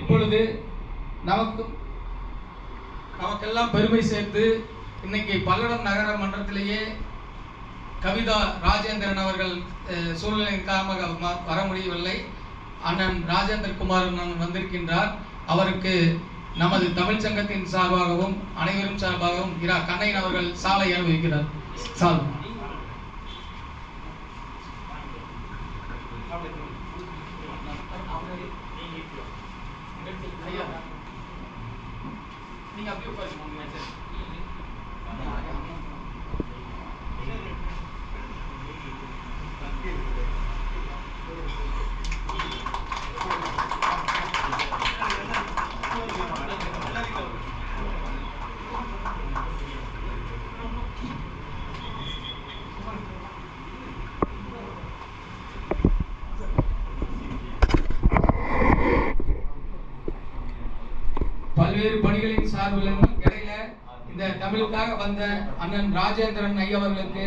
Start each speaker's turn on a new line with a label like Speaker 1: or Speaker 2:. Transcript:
Speaker 1: இப்பொழுது நமக்கு நமக்கெல்லாம் பெருமை சேர்த்து இன்னைக்கு பல்லடம் நகர மன்றத்திலேயே கவிதா ராஜேந்திரன் அவர்கள் சூழ்நிலையின் காரணமாக வர முடியவில்லை. அண்ணன் ராஜேந்திர குமார் அண்ணன் வந்திருக்கின்றார். அவருக்கு நமது தமிழ் சங்கத்தின் சார்பாகவும் அனைவரும் சார்பாகவும் இரா கண்ணையன் அவர்கள் சாலை அனுபவிக்கிறார். சால் नहीं अभी ऊपर பல்வேறு பணிகளின் சார்பில் இடையில இந்த தமிழுக்காக வந்த அண்ணன் ராஜேந்திரன் ஐயவர்களுக்கு